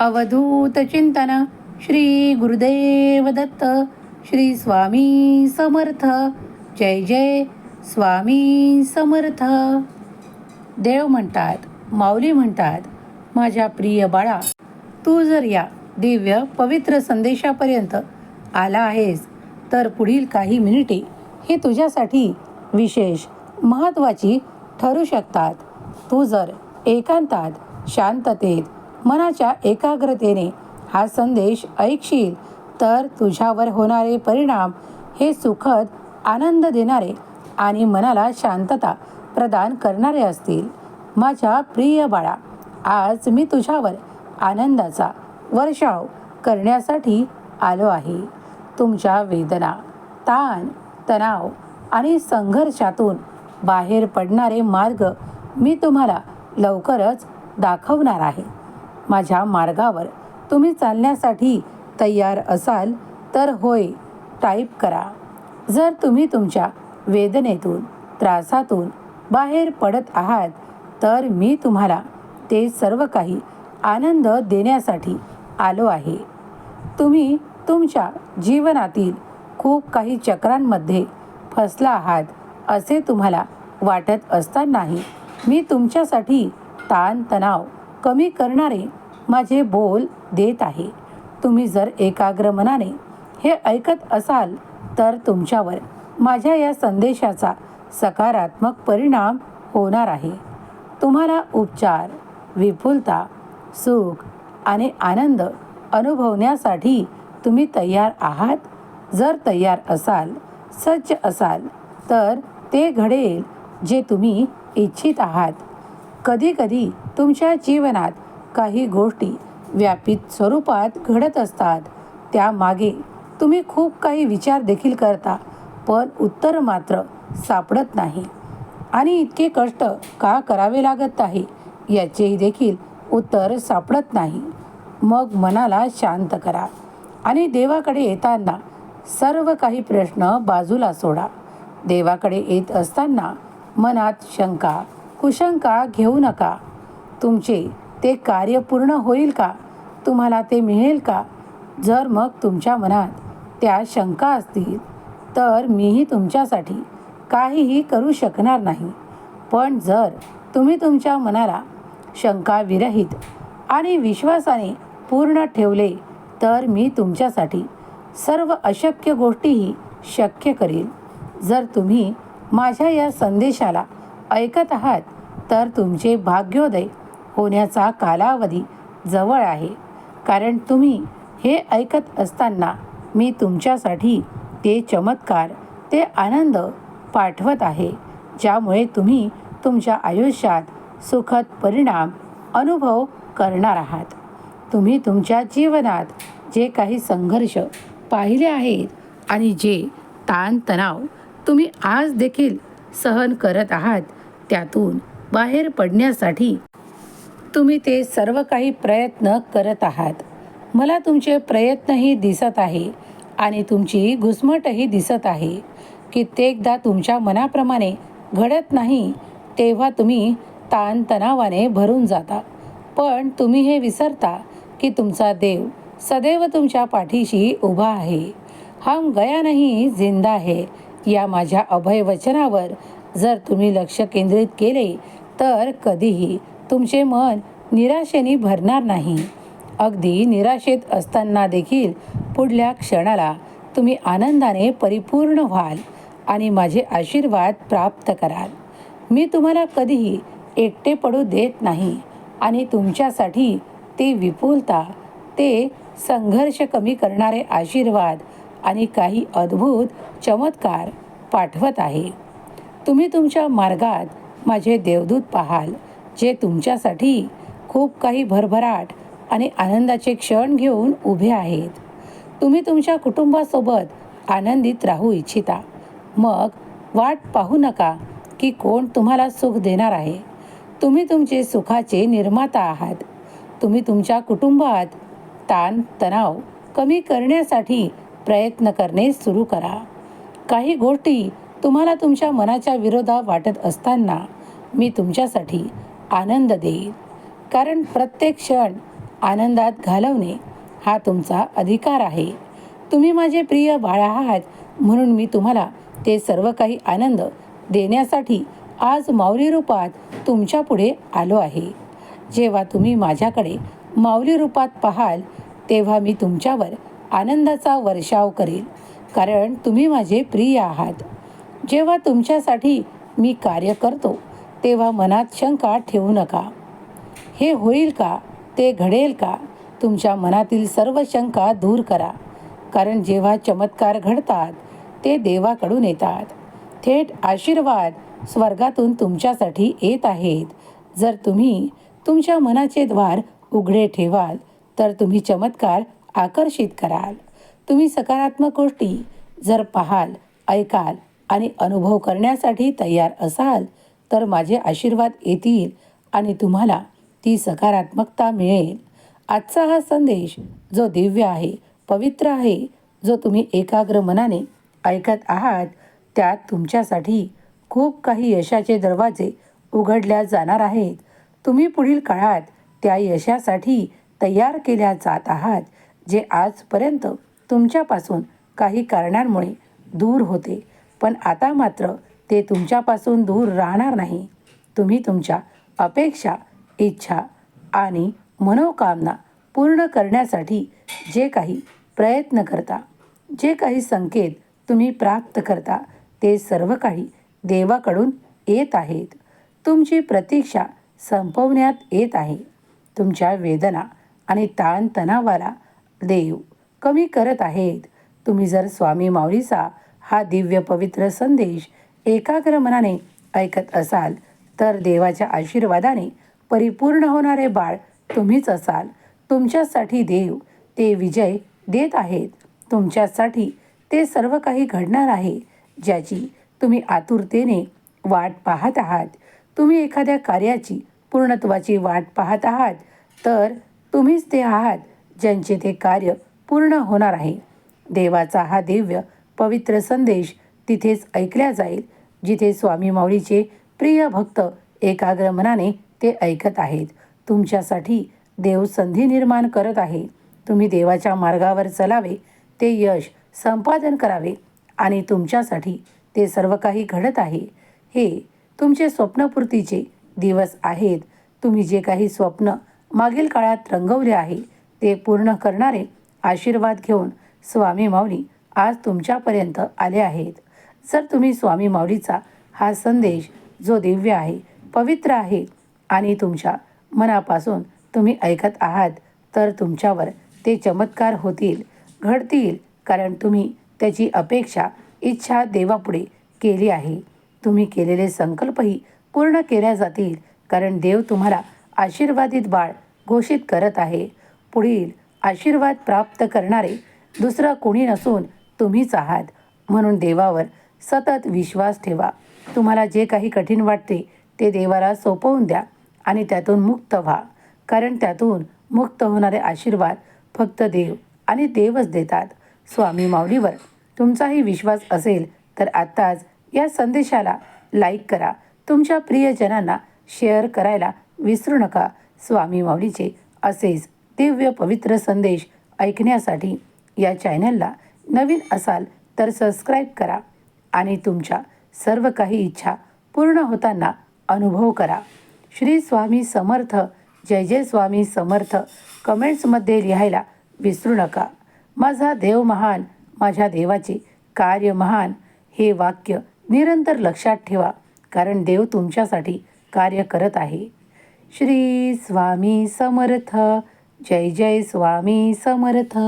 अवधूत चिंतन श्री गुरुदेव दत्त श्री स्वामी समर्थ. जय जय स्वामी समर्थ. देव म्हणतात माऊली म्हणतात माझ्या प्रिय बाळा तू जर या दिव्य पवित्र संदेशापर्यंत आला आहेस तर पुढील काही मिनिटे हे तुझ्यासाठी विशेष महत्त्वाची ठरू शकतात. तू जर एकांतात शांततेत मनाच्या एकाग्रतेने हा संदेश ऐकशील तर तुझ्यावर होणारे परिणाम हे सुखद आनंद देणारे आणि मनाला शांतता प्रदान करणारे असतील. माझ्या प्रिय बाळा आज मी तुझ्यावर आनंदाचा वर्षाव करण्यासाठी आलो आहे. तुमच्या वेदना ताण तणाव आणि संघर्षातून बाहेर पडणारे मार्ग मी तुम्हाला लवकरच दाखवणार आहे. माझ्या मार्गावर तुम्ही चालण्यासाठी तयार असाल तर होय टाईप करा. जर तुम्ही तुमच्या वेदनेतून त्रासातून बाहेर पडत आहात तर मी तुम्हाला ते सर्व काही आनंद देण्यासाठी आलो आहे. तुम्ही तुमच्या जीवनातील खूप काही चक्रांमध्ये फसला आहात असे तुम्हाला वाटत असतानाही मी तुमच्यासाठी ताणतणाव कमी करणारे माझे बोल देत आहे. तुम्ही जर एकाग्र मनाने हे ऐकत असाल तर तुमच्यावर माझ्या या संदेशाचा सकारात्मक परिणाम होणार आहे. तुम्हाला उपचार विपुलता सुख आणि आनंद अनुभवण्यासाठी तुम्ही तयार आहात. जर तयार असाल सज्ज असाल तर ते घडेल जे तुम्ही इच्छित आहात. कधीकधी तुमच्या जीवनात काही गोष्टी व्यापित स्वरूपात घडत असतात. त्यामागे तुम्ही खूप काही विचार देखील करता पण उत्तर मात्र सापडत नाही. आणि इतके कष्ट का करावे लागत आहे याचेही देखील उत्तर सापडत नाही. मग मनाला शांत करा आणि देवाकडे येताना सर्व काही प्रश्न बाजूला सोडा. देवाकडे येत असताना मनात शंका कुशंका घेऊ नका. तुमचे ते कार्य पूर्ण होईल का? तुम्हाला ते मिळेल का? जर मग तुमच्या मनात त्या शंका असतील तर मीही तुमच्यासाठी काहीही करू शकणार नाही. पण जर तुम्ही तुमच्या मनाला शंका विरहित आणि विश्वासाने पूर्ण ठेवले तर मी तुमच्यासाठी सर्व अशक्य गोष्टीही शक्य करेल. जर तुम्ही माझ्या या संदेशाला ऐकत आहात तर तुमचे भाग्योदय होण्याचा कालावधी जवळ आहे. कारण तुम्ही हे ऐकत असताना मी तुमच्यासाठी ते चमत्कार ते आनंद पाठवत आहे ज्यामुळे तुम्ही तुमच्या आयुष्यात सुखद परिणाम अनुभव करणार आहात. तुम्ही तुमच्या जीवनात जे काही संघर्ष पाहिले आहेत आणि जे ताणतणाव तुम्ही आज देखील सहन करत आहात त्यातून बाहेर पडण्यासाठी तुम्ही ते सर्व काही प्रयत्न करत आहात. मला तुमचे प्रयत्नही दिसत आहे आणि तुमची घुसमटही दिसत आहे. कित्येकदा तुमच्या मनाप्रमाणे घडत नाही तेव्हा तुम्ही ताणतणावाने भरून जाता. पण तुम्ही हे विसरता की तुमचा देव सदैव तुमच्या पाठीशी उभा आहे. हम गया नाही जिंदा आहे या माझ्या अभय वचनावर जर तुम्ही लक्ष केंद्रित केले तर कधीही तुमचे मन निराशेने भरणार नाही. अगदी निराशेत असताना देखील पुढल्या क्षणाला तुम्ही आनंदाने परिपूर्ण व्हाल आणि माझे आशीर्वाद प्राप्त कराल. मी तुम्हाला कधीही एकटे पडू देत नाही आणि तुमच्यासाठी ते विपुलता ते संघर्ष कमी करणारे आशीर्वाद आणि काही अद्भुत चमत्कार पाठवत आहे. तुम्ही तुमच्या मार्गात माझे देवदूत पाहाल जे तुमच्यासाठी खूप काही भरभराट आणि आनंदाचे क्षण घेऊन उभे आहेत. तुम्ही तुमच्या कुटुंबासोबत आनंदित राहू इच्छिता. मग वाट पाहू नका की कोण तुम्हाला सुख देणार आहे. तुम्ही तुमचे सुखाचे निर्माता आहात. तुम्ही तुमच्या कुटुंबात ताण तणाव कमी करण्यासाठी प्रयत्न करणे सुरू करा. काही गोष्टी तुम्हाला तुमच्या मनाच्या विरोधात वाटत असताना मी तुमच्यासाठी आनंद देईन. कारण प्रत्येक क्षण आनंदात घालवणे हा तुमचा अधिकार आहे. तुम्ही माझे प्रिय बाळ आहात म्हणून मी तुम्हाला ते सर्व काही आनंद देण्यासाठी आज माऊली रूपात तुमच्यापुढे आलो आहे. जेव्हा तुम्ही माझ्याकडे माऊली रूपात पाहाल तेव्हा मी तुमच्यावर आनंदाचा वर्षाव करेल कारण तुम्ही माझे प्रिय आहात. जेव्हा तुमच्यासाठी मी कार्य करतो तेव्हा मनात शंका ठेवू नका. हे होईल का? ते घडेल का? तुमच्या मनातील सर्व शंका दूर करा. कारण जेव्हा चमत्कार घडतात ते देवाकडून येतात. थेट आशीर्वाद स्वर्गातून तुमच्यासाठी येत आहेत. जर तुम्ही तुमच्या मनाचे द्वार उघडे ठेवाल तर तुम्ही चमत्कार आकर्षित कराल. तुम्ही सकारात्मक गोष्टी जर पाहाल ऐकाल आणि अनुभव करण्यासाठी तयार असाल तर माझे आशीर्वाद येतील आणि तुम्हाला ती सकारात्मकता मिळेल. आजचा हा संदेश जो दिव्य आहे पवित्र आहे जो तुम्ही एकाग्र मनाने ऐकत आहात त्यात तुमच्यासाठी खूप काही यशाचे दरवाजे उघडल्या जाणार आहेत. तुम्ही पुढील काळात त्या यशासाठी तयार केल्या जात आहात जे आजपर्यंत तुमच्यापासून काही कारणांमुळे दूर होते. पण आता मात्र ते तुमच्यापासून दूर राहणार नाही. तुम्ही तुमच्या अपेक्षा इच्छा आणि मनोकामना पूर्ण करण्यासाठी जे काही प्रयत्न करता जे काही संकेत तुम्ही प्राप्त करता ते सर्व काही देवाकडून येत आहेत. तुमची प्रतीक्षा संपवण्यात येत आहे. तुमच्या वेदना आणि ताणतणावाला देव कमी करत आहेत. तुम्ही जर स्वामी माऊलीचा हा दिव्य पवित्र संदेश एकाग्र मनाने ऐकत असाल तर देवाच्या आशीर्वादाने परिपूर्ण होणारे बाळ तुम्हीच असाल. तुमच्यासाठी देव ते विजय देत आहेत. तुमच्यासाठी ते सर्व काही घडणार आहे ज्याची तुम्ही आतुरतेने वाट पाहत आहात. तुम्ही एखाद्या कार्याची पूर्णत्वाची वाट पाहत आहात तर तुम्हीच ते आहात ज्यांचे ते कार्य पूर्ण होणार आहे. देवाचा हा दिव्य पवित्र संदेश तिथेच ऐकल्या जाईल जिथे स्वामी माऊलीचे प्रिय भक्त एकाग्र मनाने ते ऐकत आहेत. तुमच्यासाठी देव संधी निर्माण करत आहे. तुम्ही देवाच्या मार्गावर चलावे ते यश संपादन करावे आणि तुमच्यासाठी ते सर्व काही घडत आहे. हे तुमचे स्वप्नपूर्तीचे दिवस आहेत. तुम्ही जे काही स्वप्न मागील काळात रंगवले आहे ते पूर्ण करणारे आशीर्वाद घेऊन स्वामी माऊली आज तुमच्यापर्यंत आले आहेत. जर तुम्ही स्वामी माऊलीचा हा संदेश जो दिव्य आहे पवित्र आहे आणि तुमच्या मनापासून तुम्ही ऐकत आहात तर तुमच्यावर ते चमत्कार होतील घडतील कारण तुम्ही त्याची अपेक्षा इच्छा देवापुढे केली आहे. तुम्ही केलेले संकल्पही पूर्ण केल्या जातील कारण देव तुम्हाला आशीर्वादित बाळ घोषित करत आहे. पुढील आशीर्वाद प्राप्त करणारे दुसरं कोणी नसून तुम्हीच आहात. म्हणून देवावर सतत विश्वास ठेवा. तुम्हाला जे काही कठीण वाटते ते देवाला सोपवून द्या आणि त्यातून मुक्त व्हा. कारण त्यातून मुक्त होणारे आशीर्वाद फक्त देव आणि देवच देतात. स्वामी माऊलीवर तुमचाही विश्वास असेल तर आत्ताच या संदेशाला लाईक करा. तुमच्या प्रियजनांना शेअर करायला विसरू नका. स्वामी माऊलीचे असेच दिव्य पवित्र संदेश ऐकण्यासाठी या चॅनलला नवीन असाल तर सबस्क्राईब करा आणि तुमच्या सर्व काही इच्छा पूर्ण होताना अनुभव करा. श्री स्वामी समर्थ जय जय स्वामी समर्थ. कमेंट्समध्ये लिहायला विसरू नका. माझा देव महान माझ्या देवाचे कार्य महान हे वाक्य निरंतर लक्षात ठेवा कारण देव तुमच्यासाठी कार्य करत आहे. श्री स्वामी समर्थ जय जय स्वामी समर्थ.